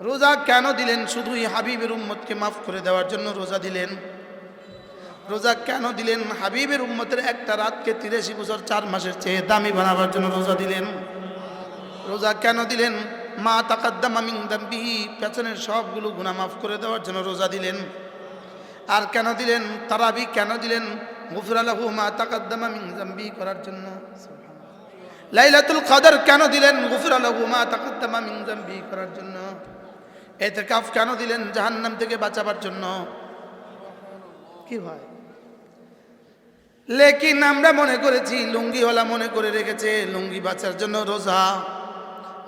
রোজা কেন দিলেন? শুধুই হাবিবের উম্মতকে মাফ করে দেওয়ার জন্য রোজা দিলেন। রোজা কেন দিলেন? হাবিবের উম্মতের একটা রাতকে তিরাশি বছর চার মাসের চেয়ে দামি বানাবার জন্য রোজা দিলেন। রোজা কেন দিলেন? মা তাকাদ্দামা মিং দাম্বিহি, পেছনের সবগুলো গুণা মাফ করে দেওয়ার জন্য রোজা দিলেন। আর কেন দিলেন? তারাবি কেন দিলেন? গুফর আলাহু মা তাকাদ্দামা মিং দাম্বি করার জন্য। লাইলাতুল কদর কেন দিলেন? গুফর আলাহু মা তাকাদ্দামা মিং দাম্বি করার জন্য। এতেকাফ কেন দিলেন জাহান্নাম থেকে বাঁচাবার জন্য? কি হয় লেকিন আমরা মনে করেছি লুঙ্গিওয়ালা মনে করে রেখেছে লুঙ্গি বাঁচার জন্য রোজা।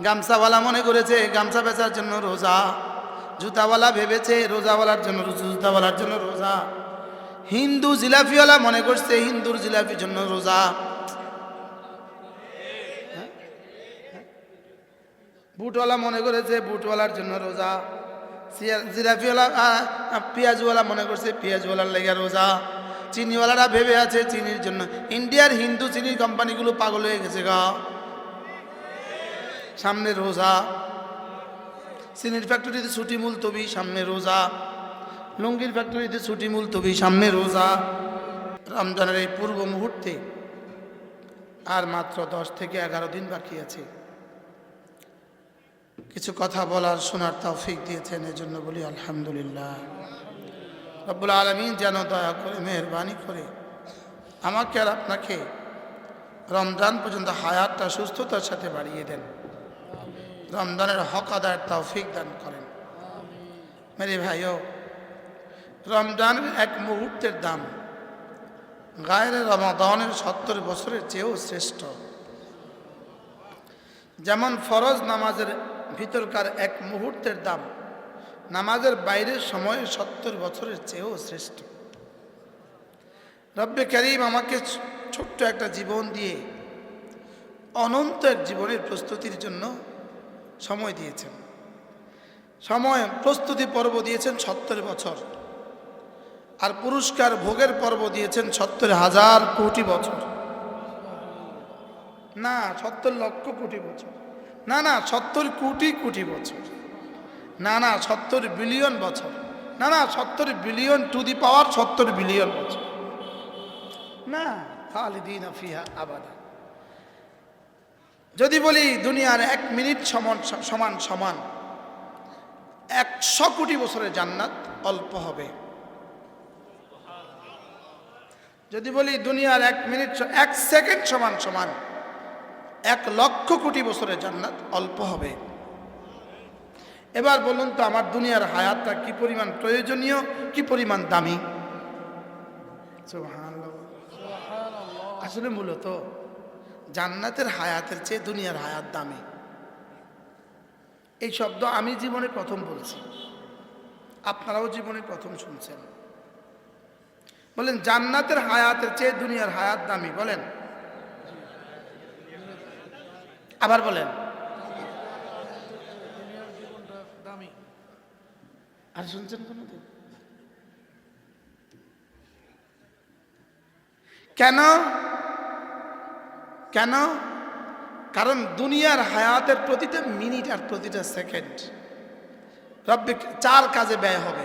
গামছাওয়ালা মনে করেছে গামছা বেচার জন্য রোজা। জুতাওয়ালা ভেবেছে রোজাওয়ালার জন্য জুতাওয়ালার জন্য রোজা। হিন্দু জিলাপিওয়ালা মনে করছে হিন্দুর জিলাপির জন্য রোজা। বুটওয়ালা মনে করেছে বুটওয়ালার জন্য রোজা। আ, পেঁয়াজওয়ালা মনে করছে পেঁয়াজওয়ালার লেগে রোজা। চিনিওয়ালারা ভেবে আছে চিনির জন্য। ইন্ডিয়ার হিন্দু চিনির কোম্পানিগুলো পাগল হয়ে গেছে গা। সামনে রোজা। চিনির ফ্যাক্টরিতে ছুটি মুলতবি সামনে রোজা। লুঙ্গির ফ্যাক্টরিতে ছুটি মুলতবি সামনে রোজা। রমজানের এই পূর্ব মুহূর্তে আর মাত্র দশ থেকে এগারো দিন বাকি আছে। কিছু কথা বলার শোনার তৌফিক দিয়েছেন, এজন্য বলি আলহামদুলিল্লাহ। রব্বুল আলমিন যেন দয়া করে, মেহরবানি করে আমাকে আর আপনাকে রমজান পর্যন্ত হায়াতটা, সুস্থতার সাথে বাড়িয়ে দেন। রমজানের হক আদায়ের তৌফিক দান করেন। মেরে ভাইও, রমজানের এক মুহূর্তের দাম গায়ের রমাদানের সত্তর বছরের চেয়েও শ্রেষ্ঠ। যেমন ফরজ নামাজের ভিতরকার এক মুহূর্তের দাম নামাজের বাইরের সময় সত্তর বছরের চেয়েও শ্রেষ্ঠ। রব্বে করিম আমাকে ছোট্ট একটা জীবন দিয়ে অনন্ত এক জীবনের প্রস্তুতির জন্য সময় দিয়েছেন। সময়, প্রস্তুতি পর্ব দিয়েছেন সত্তর বছর। আর পুরস্কার ভোগের পর্ব দিয়েছেন সত্তর হাজার কোটি বছর। না, সত্তর লক্ষ কোটি বছর। না না, সত্তর কোটি কোটি বছর। না না, সত্তর বিলিয়ন বছর। না না, সত্তর বিলিয়ন টু দি পাওয়ার সত্তর বিলিয়ন বছর। না, খালিদিন ফিহা আবাদা। যদি বলি দুনিয়ার এক মিনিট সমান সমান সমান, একশো কোটি বছরের জান্নাত অল্প হবে। যদি বলি দুনিয়ার এক মিনিট, এক সেকেন্ড সমান সমান এক লক্ষ কোটি বছরের জান্নাত অল্প হবে। এবার বলুন তো, আমার দুনিয়ার হায়াতটা কি পরিমাণ প্রয়োজনীয়, কি পরিমাণ দামি? আসলে মূলত জান্নাতের হায়াতের চেয়ে দুনিয়ার হায়াত দামি। এই শব্দ আমি জীবনে প্রথম বলছি। আপনারাও জীবনে প্রথম শুনছেন। বলেন, জান্নাতের হায়াতের চেয়ে দুনিয়ার হায়াত দামি, বলেন। আবার বলেন। আর শুনছেন কোনোদিন? কেন? কেন? কারণ দুনিয়ার হায়াতের প্রতিটা মিনিট আর প্রতিটা সেকেন্ড রব্বে চার কাজে ব্যয় হবে।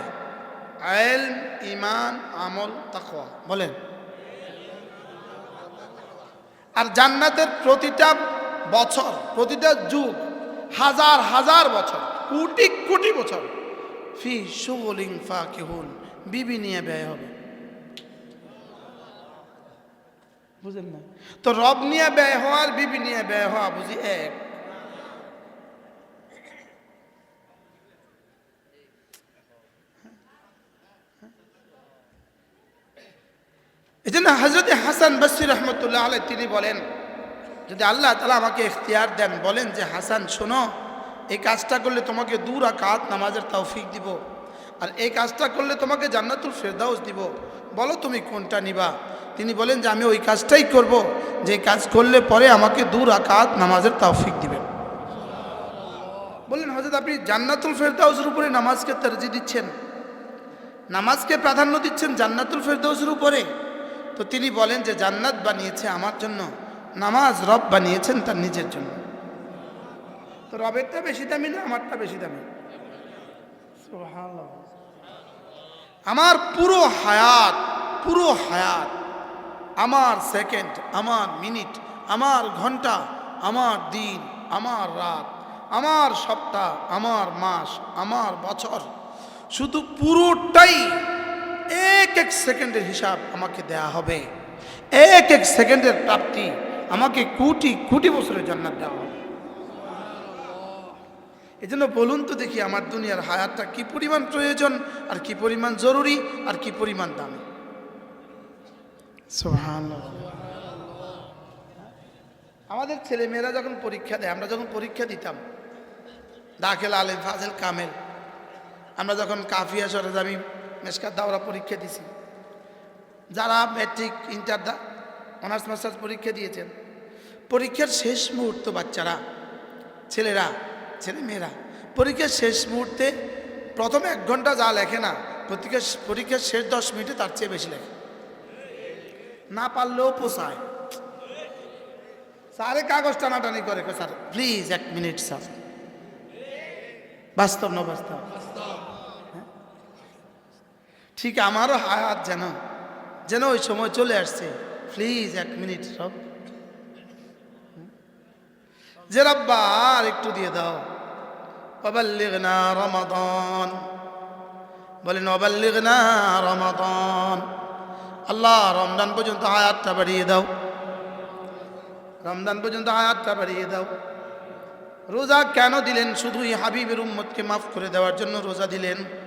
আইল ইমান আমল, তাকওয়া। বলেন। আর জান্নাতের প্রতিটা বছর, প্রতিটা যুগ হাজার হাজার বছর, কোটি কোটি বছর। ফি সুগলিং ফা কেহুল বিবি নিয়ে ব্যয় হবে। বুঝেন না? তো রব নিয়ে ব্যয় হওয়া আর বিবি নিয়ে ব্যয় হওয়া, বুঝি এক? এই জন্য হজরত হাসান বসির রহমতুল্লাহ আলাই তিনি বলেন যদি আল্লাহ তালা আমাকে ইখতিয়ার দেন, বলেন যে, হাসান, শোনো, এই কাজটা করলে তোমাকে দূর আকাত নামাজের তৌফিক দিব আর এই কাজটা করলে তোমাকে জান্নাতুল ফেরদাউস দিব। বলো তুমি কোনটা নিবা? তিনি বলেন যে, আমি ওই কাজটাই করব, যে কাজ করলে পরে আমাকে দূর আকাত নামাজের তৌফিক দিবেন। বললেন হজরত আপনি জান্নাতুল ফেরদাউসের উপরে নামাজকে তরজি দিচ্ছেন? নামাজকে প্রাধান্য দিচ্ছেন জান্নাতুল ফেরদৌসের উপরে? তো তিনি বলেন যে, জান্নাত বানিয়েছে আমার জন্য। নামাজ রব বানিয়েছেন তার নিজের জন্য। তো রবেরটা বেশি দামি না আমারটা বেশি দামি? আমার পুরো হায়াত পুরো হায়াত, আমার সেকেন্ড, আমার মিনিট, আমার ঘণ্টা, আমার দিন, আমার রাত, আমার সপ্তাহ, আমার মাস, আমার বছর, শুধু পুরোটাই এক এক সেকেন্ডের হিসাব আমাকে দেয়া হবে। এক এক সেকেন্ডের প্রাপ্তি আমাকে কোটি কোটি বছরের জান্নাত দেওয়া হবে এই জন্য বলুন তো দেখি আমার দুনিয়ার হায়াতটা কি পরিমাণ প্রয়োজন আর কি পরিমাণ জরুরি আর কি পরিমাণ দামি। আমাদের ছেলে মেয়েরা যখন পরীক্ষা দেয় আমরা যখন পরীক্ষা দিতাম দাখেল আলেম ফাজেল কামেল আমরা যখন কাফিয়া সরজামি মেসকার দাওরা পরীক্ষা দিছি যারা ম্যাট্রিক ইন্টার দা অনার্স মাস্টার্স পরীক্ষা দিয়েছেন। পরীক্ষার শেষ মুহূর্ত বাচ্চারা, ছেলেরা, ছেলে মেয়েরা, পরীক্ষার শেষ মুহূর্তে প্রথম এক ঘণ্টা যা লেখে না, পরীক্ষার পরীক্ষার শেষ দশ মিনিটে তার চেয়ে বেশি লেখে। না পারলেও পোষায়। স্যারে কাগজ টানাটানি করে স্যার। প্লিজ, এক মিনিট স্যার। বাস্তব না বাস্তব? হ্যাঁ? ঠিক আমারও হায়াত যেন যেন ওই সময় চলে আসছে। প্লিজ, এক মিনিট সব। যে রব্বা আর একটু দিয়ে দাও। অবাল্লিগনা রমাদন। বলেন অবাল্লিগনা রমাদন। আল্লাহ, রমজান পর্যন্ত হায়াতটা বাড়িয়ে দাও। রমজান পর্যন্ত হায়াতটা বাড়িয়ে দাও। রোজা কেন দিলেন? শুধুই হাবিবের উম্মতকে মাফ করে দেওয়ার জন্য রোজা দিলেন।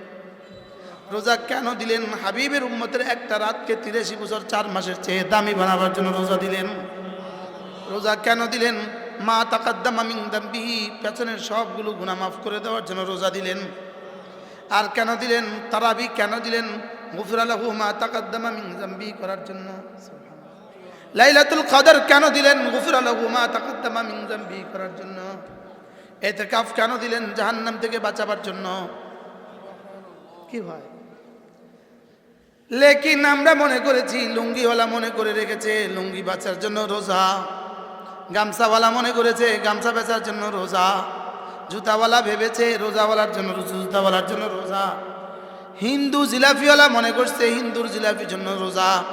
রোজা কেন দিলেন? হাবিবের উম্মতের একটা রাতকে তিরাশি বছর চার মাসের চেয়ে দামি বানাবার জন্য রোজা দিলেন। রোজা কেন দিলেন? মা তাকাদ্দামা মিং দাম্বিহি, পেছনের সবগুলো গুনাহ মাফ করে দেওয়ার জন্য রোজা দিলেন। আর কেন দিলেন? তারাবি কেন দিলেন? গুফর আলাহু মা তাকাদ্দামা মিং দাম্বি করার জন্য। লাইলাতুল কদর কেন দিলেন? গুফর আলাহু মা তাকাদ্দামা মিং দাম্বি করার জন্য। এতেকাফ কেন দিলেন? জাহান্নাম থেকে বাঁচাবার জন্য। কি হয় লেকিন আমরা মনে করেছি লুঙ্গিওয়ালা মনে করে রেখেছে লুঙ্গি বাঁচার জন্য রোজা। গামছাওয়ালা মনে করেছে গামছা বেচার জন্য রোজা। জুতাওয়ালা ভেবেছে রোজাওয়ালার জন্য জুতাওয়ালার জন্য রোজা। হিন্দু জিলাপিওয়ালা মনে করছে হিন্দুর জিলাপির জন্য রোজা।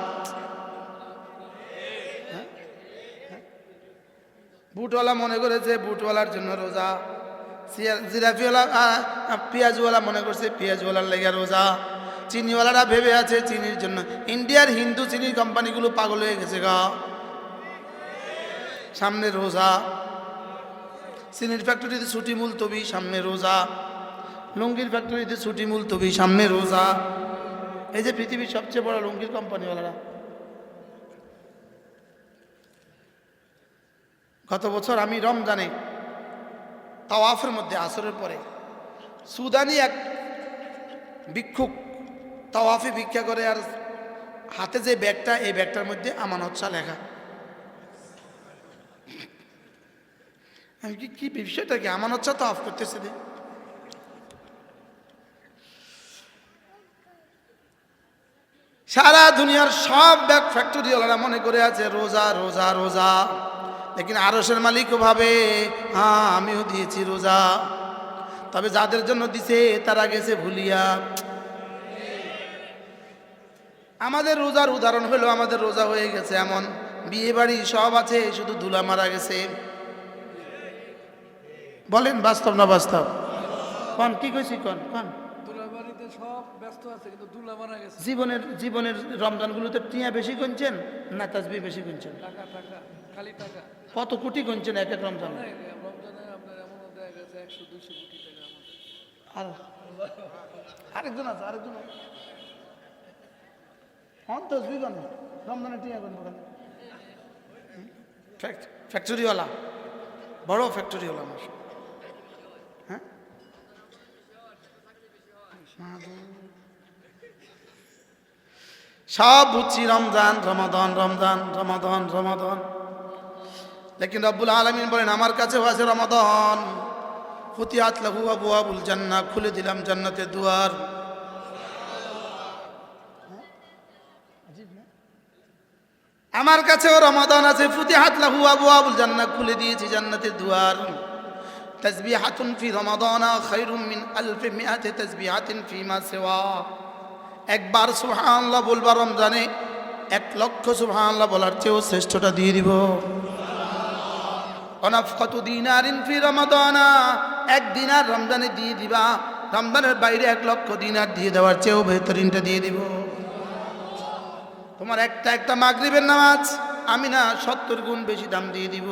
বুটওয়ালা মনে করেছে বুটওয়ালার জন্য রোজা। আ, পেঁয়াজওয়ালা মনে করছে পেঁয়াজওয়ালার লেগে রোজা। চিনিওয়ালারা ভেবে আছে চিনির জন্য। ইন্ডিয়ার হিন্দু চিনির কোম্পানিগুলো পাগল হয়ে গেছে গা। সামনে রোজা। চিনির ফ্যাক্টরিতে ছুটি মুলতবি সামনে রোজা। লুঙ্গির ফ্যাক্টরিতে ছুটি মুলতবি সামনে রোজা। এই যে পৃথিবীর সবচেয়ে বড় লুঙ্গির কোম্পানিওয়ালারা। গত বছর আমি রমজানে তাওয়াফের মধ্যে আসরের পরে সুদানি এক ভিক্ষুক তাওয়াফে ভিক্ষা করে আর হাতে যে ব্যাগটা, এই ব্যাগটার মধ্যে আমানত শাহ লেখা। আমি কি কি বিষয়টা কি? আমানত শাহ তাওয়াফ করতেছে যে সারা দুনিয়ার সব ব্যাগ ফ্যাক্টরিওয়ালারা মনে করে আছে, রোজা রোজা রোজা। লেকিন আরসের মালিকও ভাবে হ্যাঁ আমিও দিয়েছি রোজা। তবে যাদের জন্য দিছে, তারা গেছে ভুলিয়া। আমাদের রোজার উদাহরণ হলো আমাদের রোজা হয়ে গেছে এমন। বিয়ে বাড়ি সব আছে শুধু দুলা মারা গেছে। বলেন বাস্তব না বাস্তব? কন কি কইছি কন কন? দুলাবাড়িতে সব ব্যস্ত আছে কিন্তু দুলা জীবনের জীবনের রমজানগুলোতে টিয়া বেশি গুনছেন না তাসবি বেশি গুনছেন? টাকা টাকা খালি টাকা। কত কোটি গুনছেন এক এক রমজান? আরেকজন আছে আরেকজন আছে। হন তসবি গন রমজানের টিয়া কেন ফ্যাক্টরিওয়ালা। বড় ফ্যাক্টরিওয়ালা আমার। হ্যাঁ? সব বুঝছি রমজান, রমাদন রমজান, রমাদন রমাদন। লেকিন রব্বুল আলমিন বলেন, আমার কাছেও আছে রমাদন। ফুতিয়াত লাহু আবু আবুল জান্না খুলে দিলাম জান্নাতের দুয়ার। আমার কাছেও রমাদান আছে ফুতিয়াত লাহু আবু আবুল জান্না খুলে দিয়েছি, জান্নাতের দুয়ার। তাসবিহাতুন ফি রমাদানা খায়রুম মিন আলফি মিআতি তাসবিহাতিন ফিমা সিওয়া। একবার সুবহানাল্লাহ বলবা রমজানে এক লক্ষ সুবহানাল্লাহ বলার চেয়েও শ্রেষ্ঠটা দিয়ে দিব। অনাফকত দিনারিন ফি রমাদানা, এক দিনার রমজানে দিয়ে দিবা, রমজানের বাইরে এক লক্ষ দিনার দিয়ে দেওয়ার চেয়েও বেহতরিনটা দিয়ে দিব। তোমার একটা একটা মাগরিবের নামাজ, আমি না সত্তর গুণ বেশি দাম দিয়ে দিব।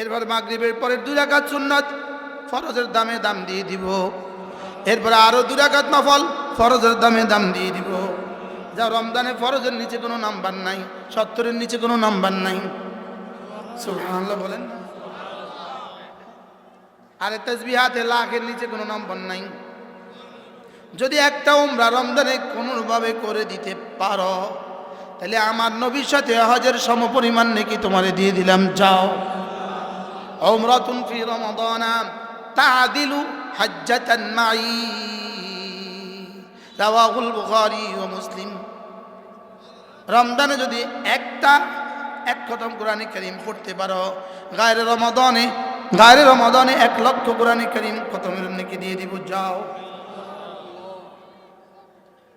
এরপর মাগরিবের পরে দুই রাকাত সুন্নত, ফরজের দামে দাম দিয়ে দিব। এরপরে আরও দুই রাকাত নফল, ফরজের দামে দাম দিয়ে দিব। যা রমজানে ফরজের নিচে কোনো নাম্বার নাই, সত্তরের নিচে কোনো নাম্বার নাই। বলেন আরে তসবিহাতে লাখের নিচে কোনো নাম্বার নাই। যদি একটা উমরা রমজানে কোনোভাবে করে দিতে পারো, তাহলে আমার নবীর সাথে হজের সমপরিমাণ নাকি তোমারে দিয়ে দিলাম, যাও। রমাদানা বুখারী ও মুসলিম। রমজানে যদি একটা, এক খতম কোরআনে করিম পড়তে পারো, গায়ের রমাদানে গায়ের রমাদানে এক লক্ষ কোরআনে করিম খতমের নাকি দিয়ে দিব, যাও।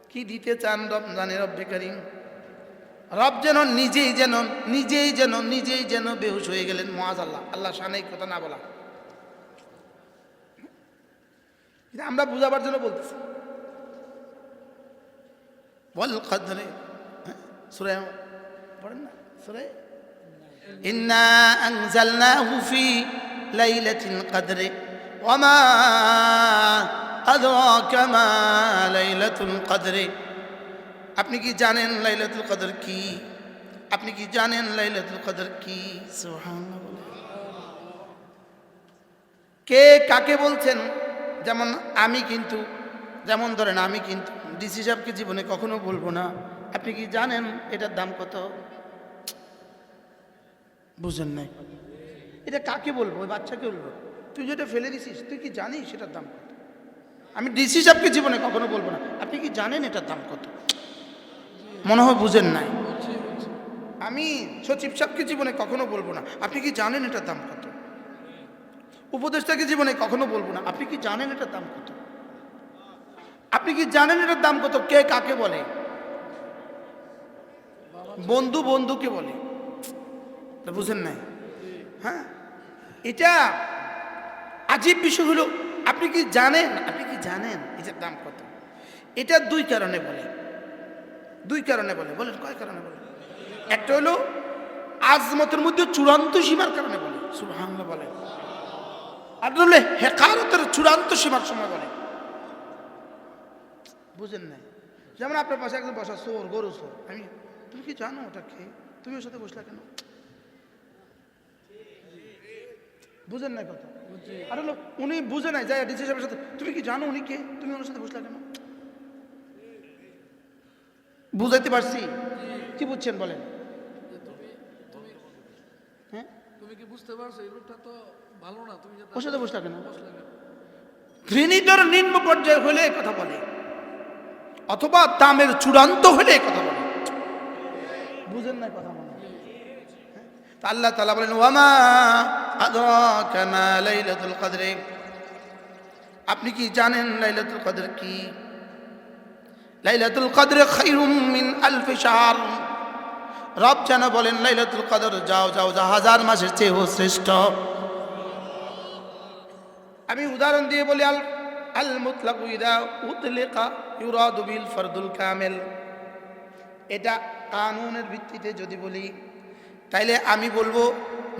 কি দিতে চান রমজানে রব্বে করিম? রব যেন নিজেই যেন নিজেই যেন নিজেই যেন বেহুশ হয়ে গেলেন মহাজ আল্লাহ আল্লাহ সানেই কথা না বলা। আমরা বুঝাবার জন্য বলতেছি। বল কদরে সুরে পড়েন না? সুরে ফি লাইলাতিল কদরে ওয়ামা আদরাকা মা লাইলাতুল কদরে। আপনি কি জানেন লাইলাতুল কদর কি? আপনি কি জানেন লাইলাতুল কদর কি? সুবহানাল্লাহ। কে কাকে বলছেন? যেমন আমি কিন্তু, যেমন ধরেন আমি কিন্তু। ডিসি সাহেবকে জীবনে কখনো বলব না। আপনি কি জানেন এটার দাম কত? বুঝেন নাই। এটা কাকে বলব? ওই বাচ্চাকে বলব। তুই যেটা ফেলে দিছিস, তুই কি জানিস সেটার দাম কত? আমি ডিসি সাহেবকে জীবনে কখনো বলব না। আপনি কি জানেন এটার দাম কত? মনে হয় বুঝেন নাই। আমি সচিব সাহেবকে জীবনে কখনো বলব না। আপনি কি জানেন এটার দাম কত? উপদেষ্টাকে জীবনে কখনো বলব না। আপনি কি জানেন এটার দাম কত? আপনি কি জানেন এটার দাম কত? কে কাকে বলে? বন্ধু বন্ধুকে বলে। বুঝেন নাই? হ্যাঁ? এটা আজীব বিষয় হলো আপনি কি জানেন? আপনি কি জানেন? এটার দাম কত? এটা দুই কারণে বলে। দুই কারণে বলে। বলেন কয় কারণে বলে? একটা হলো আজমতের মধ্যে চূড়ান্ত সীমার কারণে বলে। সুবহানাল্লাহ বলে। আর হলো হেকারতের চূড়ান্ত সীমার সময় বলে। বুঝেন নাই? যেমন আপনার পাশে একজন বসা সোর গরু সোর আমি তুমি কি জানো ওটা কে? তুমি ওর সাথে বসলা কেন? বুঝেন নাই কথা? আর হলো উনি বুঝে নাই যায় ডিসি সাহেবের সাথে। তুমি কি জানো উনি কে? তুমি ওনার সাথে বসলা কেন? বুঝাইতে পারছি। কি বুঝছেন বলেন? হ্যাঁ? তুমি কি বুঝতে পারছ? এই লোকটা তো ভালো না তুমি ওর সাথে বসলা কেন? ঘৃণিতর নিম্ন পর্যায়ে হলে কথা বলে অথবা দামের চূড়ান্ত হলে কথা বলে। বুঝেন না কথা মনে হ্যাঁ? আল্লাহ তালা বলেন ওয়ামা আপনি কি জানেন লাইলাতুল কদর কি? লাইলাতুল কদরে খায়রুম মিন আলফি শাহর। রব যেন বলেন, লাইলাতুল কদর, যাও যাও যা হাজার মাসের চেয়েও শ্রেষ্ঠ। আমি উদাহরণ দিয়ে বলি, আল আল মুতলাকু ইদা উতলিকা ইউরাদু বিল ফরদুল কামেল। এটা কানুনের ভিত্তিতে যদি বলি, তাইলে আমি বলব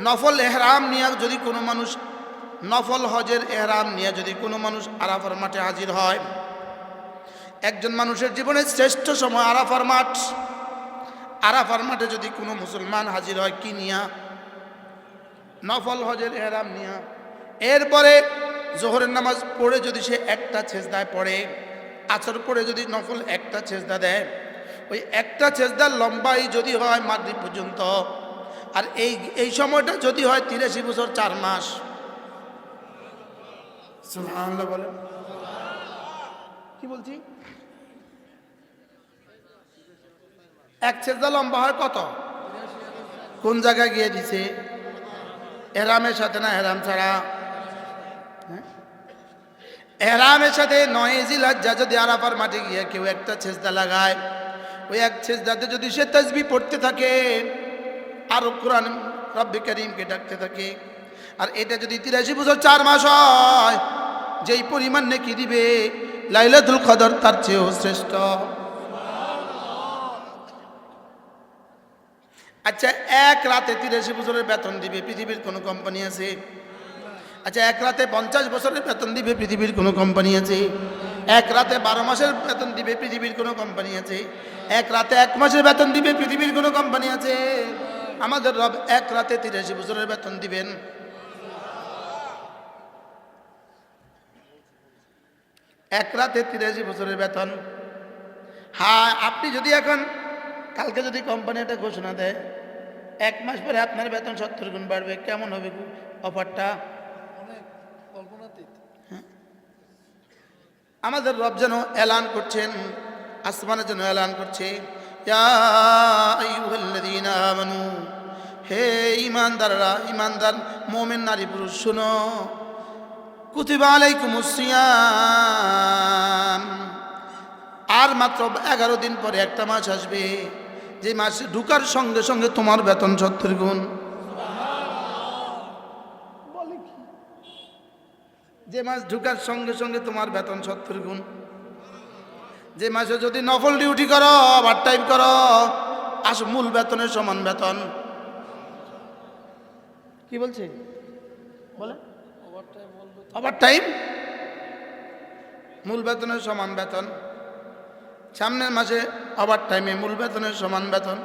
নফল এহরাম নিয়ে যদি কোনো মানুষ, নফল হজের এহরাম নিয়ে যদি কোনো মানুষ আরাফার মাঠে হাজির হয়, একজন মানুষের জীবনের শ্রেষ্ঠ সময় আরাফার মাঠ। আরাফার মাঠে যদি কোনো মুসলমান হাজির হয়, কি নিয়া? নফল হজের এহরাম নিয়া। এরপরে জোহরের নামাজ পড়ে যদি সে একটা ছেজদায় পড়ে আচর পড়ে যদি নফল একটা ছেজদা দেয়, ওই একটা ছেজদার লম্বাই যদি হয় মাগরিব পর্যন্ত আর এই এই সময়টা যদি হয় তিরাশি বছর চার মাস। বলেন। কি বলছি? এক ছেজদা লম্বা হয় কত? কোন জায়গায় গিয়ে দিছে? এহরামের সাথে না এহরাম ছাড়া? হ্যাঁ? এহরামের সাথে নয় জিলাজ্জা যদি আরাফার মাঠে গিয়ে কেউ একটা ছেজদা লাগায় ওই এক ছেজদাতে যদি সে তসবি পড়তে থাকে আর কোরআন রব্বে করিমকে ডাকতে থাকে। আর এটা যদি তিরাশি বছর চার মাস হয়, যেই পরিমাণ নাকি দিবে, লাইলাতুল কদর তার চেয়েও শ্রেষ্ঠ। আচ্ছা এক রাতে তিরাশি বছরের বেতন দিবে, পৃথিবীর কোনো কোম্পানি আছে? আচ্ছা এক রাতে পঞ্চাশ বছরের বেতন দিবে, পৃথিবীর কোনো কোম্পানি আছে? এক রাতে বারো মাসের বেতন দিবে, পৃথিবীর কোনো কোম্পানি আছে? এক রাতে এক মাসের বেতন দিবে, পৃথিবীর কোনো কোম্পানি আছে? আমাদের রব এক রাতে তিরাশি বছরের বেতন দিবেন। এক রাতে তিরাশি বছরের বেতন। হ্যাঁ আপনি যদি এখন কালকে যদি কোম্পানি একটা ঘোষণা দেয় এক মাস পরে আপনার বেতন সত্তর গুণ বাড়বে কেমন হবে অফারটা? অনেক কল্পনাতীত। আমাদের রব যেন এলান করছেন আসমানের যেন এলান করছে। আমানু, হে ইমানদাররা ইমানদার মোমেন নারী পুরুষ, শুনো। কুতিবা আলাইকুমুস সিয়াম। আর মাত্র এগারো দিন পরে একটা মাস আসবে, যে মাসে ঢুকার সঙ্গে সঙ্গে তোমার বেতন সত্তর গুণ। যে মাস ঢুকার সঙ্গে সঙ্গে তোমার বেতন সত্তর গুণ। যে মাসে যদি নফল ডিউটি করো ওভার টাইম করো, আস মূল বেতনের সমান বেতন। কি বলছে? বলে? ওভার টাইম মূল বেতনের সমান বেতন। সামনের মাসে ওভার টাইমে মূল বেতনের সমান বেতন।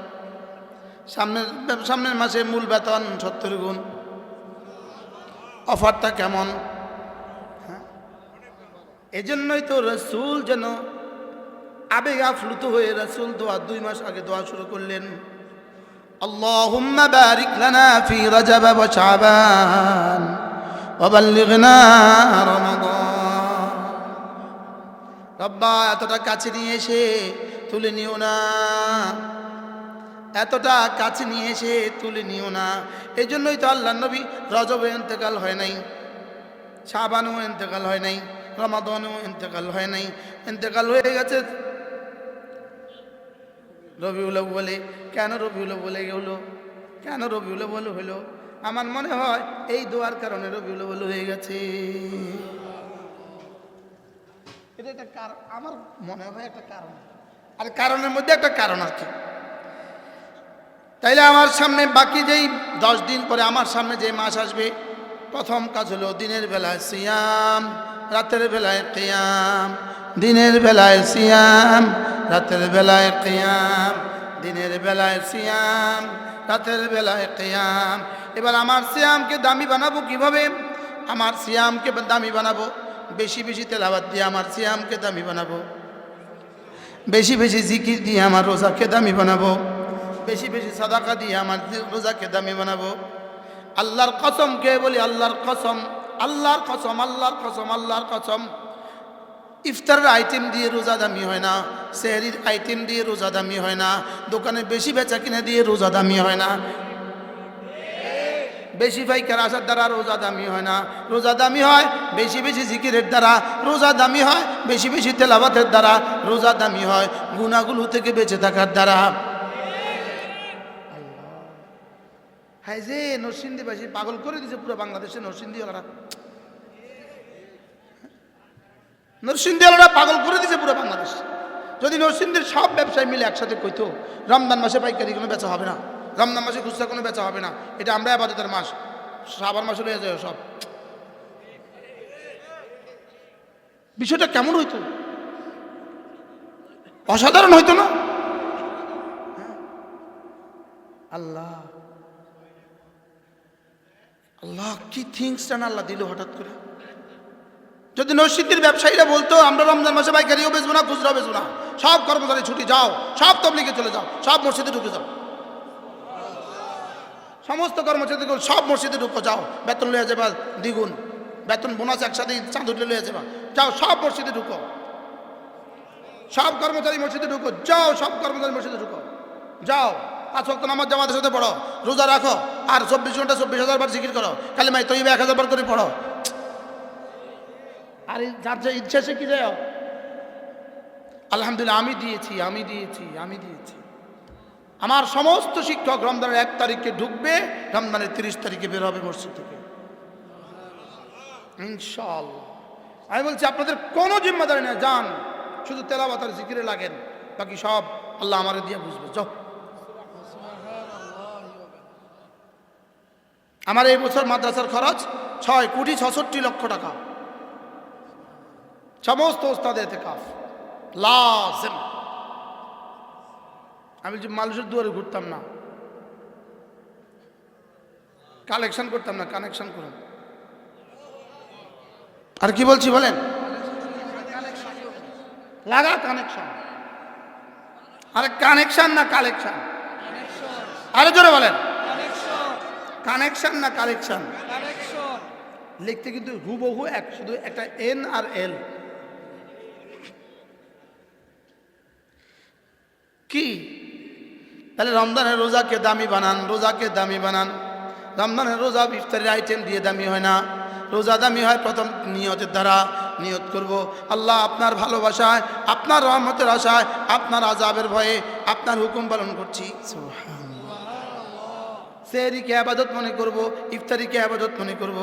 সামনের সামনের মাসে মূল বেতন সত্তর গুণ। অফারটা কেমন? হ্যাঁ? এজন্যই তো রসুল যেন আবেগ আফলুত হয়ে রসুল দোয়া দুই মাস আগে দোয়া শুরু করলেন اللهم بارك لنا في رجب وشعبان وبلغنا رمضان রব্বা এতটা কাছে নিয়ে এসে তুলে নিও না এতটা কাছে নিয়ে এসে তুলে নিও না এই জন্যই তো আল্লাহ নবী রজবে ইন্তেকাল হয় নাই শাবানও ইন্তেকাল হয় নাই রমাদনও ইন্তেকাল হয় নাই ইন্তেকাল হয়ে গেছে রবিউল বলে কেন রবিউল বলে গেল? কেন রবিউল বলে হলো আমার মনে হয় এই দোয়ার কারণে রবিউল বলে হয়ে গেছে। এটা একটা কারণ আমার মনে হয় একটা কারণ। আর কারণের মধ্যে একটা কারণ আছে। তাইলে আমার সামনে বাকি যেই দশ দিন পরে আমার সামনে যে মাস আসবে, প্রথম কাজ হলো দিনের বেলায় সিয়াম। রাতের বেলায় কেয়াম, দিনের বেলায় সিয়াম, রাতের বেলায় কেয়াম, দিনের বেলায় সিয়াম, রাতের বেলায় কেয়াম। এবার আমার সিয়ামকে দামি বানাবো কীভাবে? আমার সিয়ামকে দামি বানাবো। বেশি বেশি তেলাবাদ দিয়ে আমার সিয়ামকে দামি বানাবো। বেশি বেশি জিকির দিয়ে আমার রোজাকে দামি বানাবো। বেশি বেশি সাদাকা দিয়ে আমার রোজাকে দামি বানাবো। আল্লাহর কসম, কে বলি আল্লাহর কসম? আল্লাহর কসম আল্লাহর কসম আল্লাহর কসম। ইফতারের আইটেম দিয়ে রোজা দামি হয় না, সেহরির আইটেম দিয়ে রোজা দামি হয় না, দোকানে বেশি বেচা কিনে দিয়ে রোজা দামি হয় না। বেশি পাইকার আসার দ্বারা রোজা দামি হয় না। রোজা দামি হয় বেশি বেশি জিকিরের দ্বারা রোজা দামি হয় বেশি বেশি তেলাবাতের দ্বারা রোজা দামি হয়। গুণাগুলো থেকে বেঁচে থাকার দ্বারা। হাই যে নরসিংদীবাসী পাগল করে দিছে পুরো বাংলাদেশে নরসিংদী ওরা পাগল করে দিছে পুরো বাংলাদেশ। যদি নরসিংদীর সব ব্যবসায়ী মিলে একসাথে কইতো, রমজান মাসে পাইকারি কোনো বেচা হবে না, রমজান মাসে খুচরা কোনো বেচা হবে না, এটা আমরা আবাদতের মাস সাবান মাসে লয়ে যায় সব। বিষয়টা কেমন হইতো? অসাধারণ হইতো না? হ্যাঁ? আল্লাহ। আল্লাহ, কি থিংসটা না আল্লাহ দিল হঠাৎ করে? যদি নসিদ্দির ব্যবসায়ীরা বলতো, আমরা রমজান মাসে পাইকারিও বেচবো না, খুচরাও বেচবো না। সব কর্মচারী ছুটি, যাও। সব তবলিগে চলে যাও। সব মসজিদে ঢুকে যাও। সমস্ত কর্মচারী সব মসজিদে ঢুকো, যাও। বেতন লয়ে যাবা, দ্বিগুণ। বেতন বোনাস একসাথে চাঁদ উঠলে লয়ে যাবা। যাও, সব মসজিদে ঢুকো। সব কর্মচারী মসজিদে ঢুকো। যাও, সব কর্মচারী মসজিদে ঢুকো। যাও। পাঁচ ওয়াক্ত নামাজ জামাতের সাথে পড়ো, রোজা রাখো, আর চব্বিশ ঘণ্টা চব্বিশ হাজার বার জিকির করো। খালি মাই তৈবে এক হাজার বার করে পড়ো। আরে যার যে ইচ্ছা সে কি যায়? আলহামদুলিল্লাহ, আমি দিয়েছি আমি দিয়েছি আমি দিয়েছি। আমার সমস্ত শিক্ষক রমজানের এক তারিখে ঢুকবে, রমজানের তিরিশ তারিখে বের হবে মসজিদ থেকে। ইনশাআল্লাহ। আমি বলছি, আপনাদের কোনো জিম্মাদারি না যান। শুধু তেলাবাতার জিকিরে লাগেন, বাকি সব আল্লাহ আমারে দিয়ে বুঝবে। যাও। আমার এই বছর মাদ্রাসার খরচ ছয় কোটি ছষট্টি লক্ষ টাকা। সমস্ত ওস্তাদ এতে কাফ লাজেম। আমি যে মানুষের দুয়ারে ঘুরতাম না। কালেকশন করতাম না, কানেকশন করুন। আর কি বলছি বলেন? লাগা কানেকশন। আরে কানেকশন না কালেকশন। আরে জোরে বলেন। কানেকশন না কালেকশন লিখতে কিন্তু হুবহু এক শুধু একটা এন আর এল কি? তাহলে রমজানের রোজাকে দামি বানান রোজাকে দামি বানান। রমজানের রোজা ইফতারের আইটেম দিয়ে দামি হয় না। রোজা দামি হয় প্রথম নিয়তের দ্বারা নিয়ত করব। আল্লাহ আপনার ভালোবাসায় আপনার রহমতের আশায় আপনার আজাবের ভয়ে আপনার হুকুম পালন করছি। সেহরিকে আবাদত মনে করব, ইফতারিকে আবাদত মনে করব।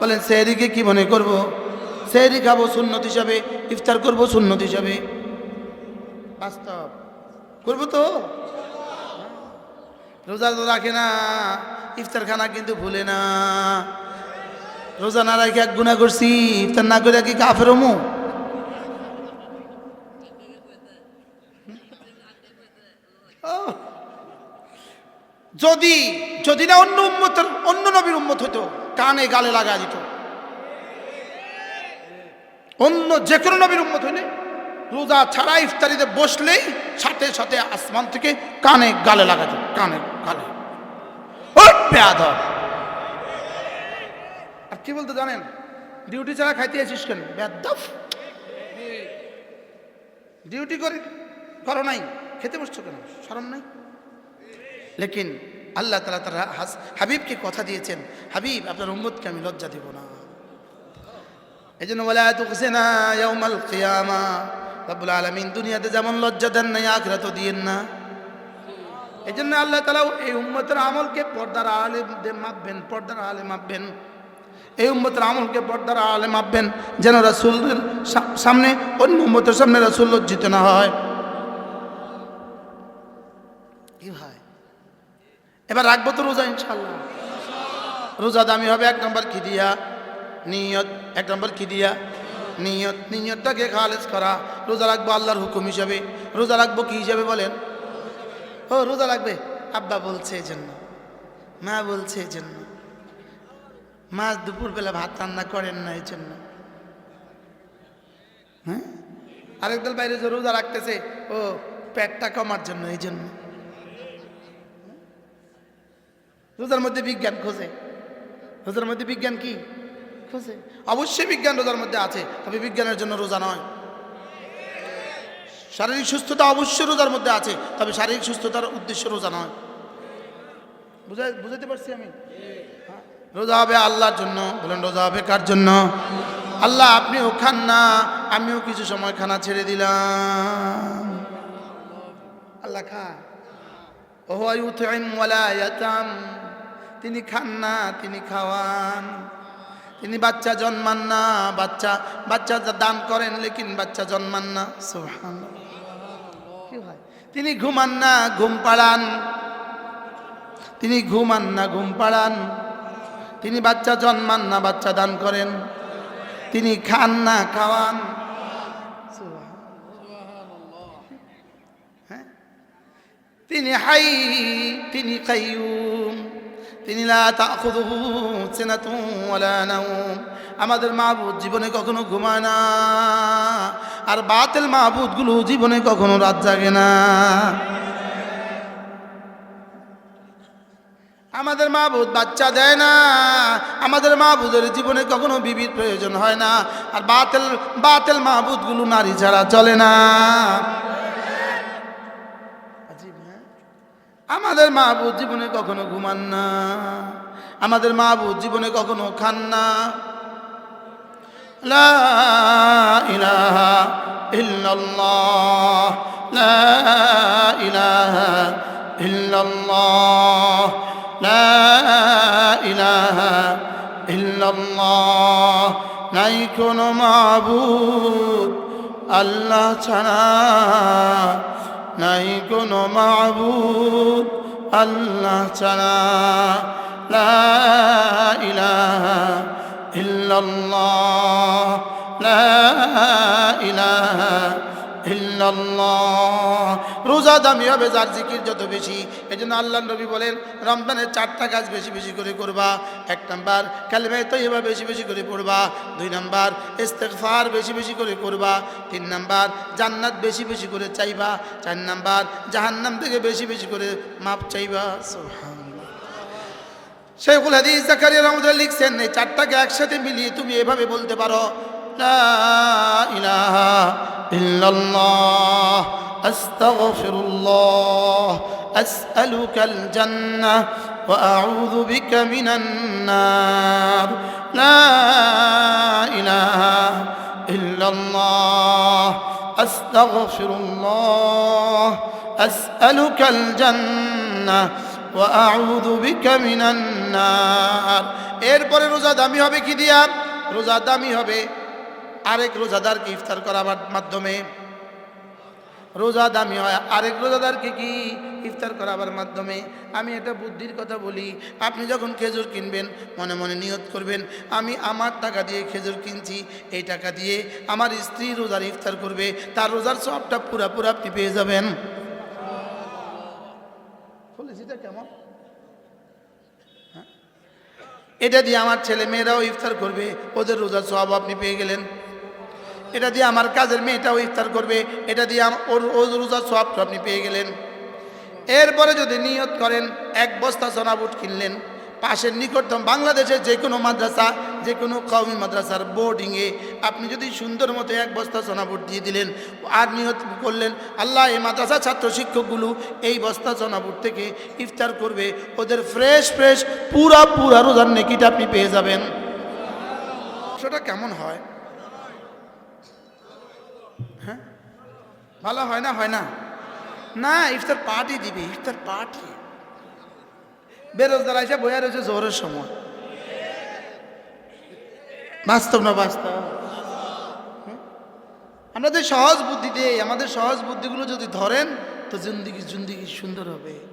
বলেন, সেহরিকে কি মনে করব? সেহরি খাব সুন্নত হিসাবে, ইফতার করব সুন্নত হিসাবে। বাস্তব। করব তো? রোজা তো রাখে না ইফতার খানা কিন্তু ভুলে না। রোজা না রাখে এক গুণা করছি, ইফতার না করে কি কাফের মু যদি যদি না অন্য উম্মতের, অন্য নবীর উম্মত হতো কানে গালে লাগা দিত। অন্য যে কোনো নবীর উম্মত হইলে, রোজা ছাড়া ইফতারিতে বসলেই সাথে সাথে আসমান থেকে কানে গালে লাগা দিত কানে গালে। আর কি বলতে জানেন? ডিউটি ছাড়া খাইতে আসিস কেন? ডিউটি করে করো নাই, খেতে বসছো কেন? শরম নাই? লেকিন আল্লাহ তালা তারা হাবিবকে কথা দিয়েছেন, হাবিব, আপনার উম্মতকে আমি লজ্জা দেব না। এই জন্য বলে ইয়াউমাল কিয়ামা। রব্বুল আলামিন, দুনিয়াতে যেমন লজ্জা দেন নাই আখরাত দিয়েন না। এই জন্য আল্লাহ তালা এই উম্মতের আমলকে পর্দার আলে মাপবেন, পর্দার আলে মাপবেন। এই উম্মতের আমলকে পর্দার আলে মাপবেন, যেন রাসুলের সামনে অন্য উম্মতের সামনে রাসুল লজ্জিত না হয়। এবার রাখব তো রোজা ইনশাল্লাহ রোজা দামি হবে, এক নম্বর কি দিয়া? নিয়ত, এক নম্বর কি দিয়া? নিয়ত, নিয়তটাকে খালেজ করা। রোজা রাখব আল্লাহর হুকুম হিসাবে। রোজা রাখব কি হিসাবে বলেন? ও, রোজা রাখবে? আব্বা বলছে এই জন্য মা বলছে এই জন্য মা দুপুরবেলা ভাত রান্না করেন না এই জন্য হ্যাঁ? আরেক দল বাইরে যে রোজা রাখতেছে, ও পেটটা কমার জন্য এই জন্য রোজার মধ্যে বিজ্ঞান খোঁজে। রোজার মধ্যে বিজ্ঞান কি? খোঁজে। অবশ্যই বিজ্ঞান রোজার মধ্যে আছে, তবে বিজ্ঞানের জন্য রোজা নয়। শারীরিক সুস্থতা অবশ্যই রোজার মধ্যে আছে, তবে শারীরিক সুস্থতার উদ্দেশ্য রোজা নয়। বুঝাই বুঝাতে পারছি আমি? হ্যাঁ? রোজা হবে আল্লাহর জন্য। বলেন, রোজা হবে কার জন্য? আল্লাহ, আপনিও খান না, আমিও কিছু সময় খানা ছেড়ে দিলাম। আল্লাহ খা ওহো ওয়ালা ইয়াতাম। তিনি খান না তিনি খাওয়ান। তিনি বাচ্চা জন্মান না বাচ্চা বাচ্চা দান করেন লেকিন বাচ্চা জন্মান না। হয়? তিনি ঘুমান না ঘুম পাড়ান। তিনি ঘুমান না ঘুম পাড়ান। তিনি বাচ্চা জন্মান না বাচ্চা দান করেন। তিনি খান না খাওয়ান। হ্যাঁ? তিনি হাই তিনি কাইয়ুম। তিনি আমাদের মাহবুদ জীবনে কখনো ঘুমায় না, আর বাতিল মাহবুদগুলো জীবনে কখনো রাত জাগে না। আমাদের মাহবুদ বাচ্চা দেয় না, আমাদের মাহবুদের জীবনে কখনো বিবিধ প্রয়োজন হয় না, আর বাতেল বাতেল মাহবুদগুলো নারী ছাড়া চলে না। আমাদের মাহবুদ জীবনে কখনো ঘুমান না। আমাদের মাহবুদ জীবনে কখনো খান না। লা লা লা নাই কোনো মাবুদ আল্লাহ ছাড়া। নাই কোনো মাবুদ আল্লাহ ছাড়া লা ইলাহা ইল্লাল্লাহ লা ইলাহা ইল্লাল্লাহ রোজা দামি হবে, যার জিকির যত বেশি। এই জন্য আল্লাহ নবী বলেন, রমজানের চারটা কাজ বেশি বেশি করে করবা। এক নাম্বার, কালেমায় তৈবা বেশি বেশি করে পড়বা। দুই নাম্বার, ইস্তেগফার বেশি বেশি করে করবা। তিন নাম্বার, জান্নাত বেশি বেশি করে চাইবা। চার নাম্বার, জাহান্নাম থেকে বেশি বেশি করে মাপ চাইবা। সুবহানাল্লাহ। শেখুল হাদিস জাকারিয়া রহমতুল্লাহ লিখছেন, এই চারটাকে একসাথে মিলিয়ে তুমি এভাবে বলতে পারো। লা ইলাহা ইল্লাল্লাহ আস্তাগফিরুল্লাহ আসআলুকাল জান্নাহ ওয়া আউযু বিকা মিনান নার লা ইলাহা ইল্লাল্লাহ আস্তাগফিরুল্লাহ আসআলুকাল জান্নাহ وأعوذ بك من النار এরপরে রোজা দামি হবে কি দিয়া রোজা দামি হবে আরেক রোজাদারকে ইফতার করার মাধ্যমে। রোজা দামি হয়, আরেক রোজাদারকে কি ইফতার করাবার মাধ্যমে? আমি এটা বুদ্ধির কথা বলি, আপনি যখন খেজুর কিনবেন, মনে মনে নিয়ত করবেন, আমি আমার টাকা দিয়ে খেজুর কিনছি, এই টাকা দিয়ে আমার স্ত্রী রোজার ইফতার করবে, তার রোজার সবটা পুরা পুরা আপনি পেয়ে যাবেন। কেমন? হ্যাঁ? এটা দিয়ে আমার ছেলে মেয়েরাও ইফতার করবে, ওদের রোজার সব আপনি পেয়ে গেলেন। এটা দিয়ে আমার কাজের মেয়েটাও ইফতার করবে, এটা দিয়ে ওর ওর রোজার সব আপনি পেয়ে গেলেন। এরপরে যদি নিয়ত করেন, এক বস্তা সোনাবুট কিনলেন, পাশের নিকটতম বাংলাদেশের যে কোনো মাদ্রাসা যে কোনো কওমি মাদ্রাসার বোর্ডিংয়ে আপনি যদি সুন্দর মতো এক বস্তা সোনাবুট দিয়ে দিলেন আর নিয়ত করলেন, আল্লাহ এই মাদ্রাসা ছাত্র শিক্ষকগুলো এই বস্তা সোনাবুট থেকে ইফতার করবে, ওদের ফ্রেশ ফ্রেশ, পুরা পুরা রোজার নেকিটা আপনি পেয়ে যাবেন। সেটা কেমন হ্যাঁ? ভালো হয় না হয় না। না, ইফতার পার্টি দিবি, ইফতার পার্টি। বেরোজগার এসে বইয়া রয়েছে জোরের সময়। বাস্তব না বাস্তব? আমাদের সহজ বুদ্ধি দিয়ে আমাদের সহজ বুদ্ধিগুলো যদি ধরেন, তো জিন্দিগি জিন্দিগি সুন্দর হবে।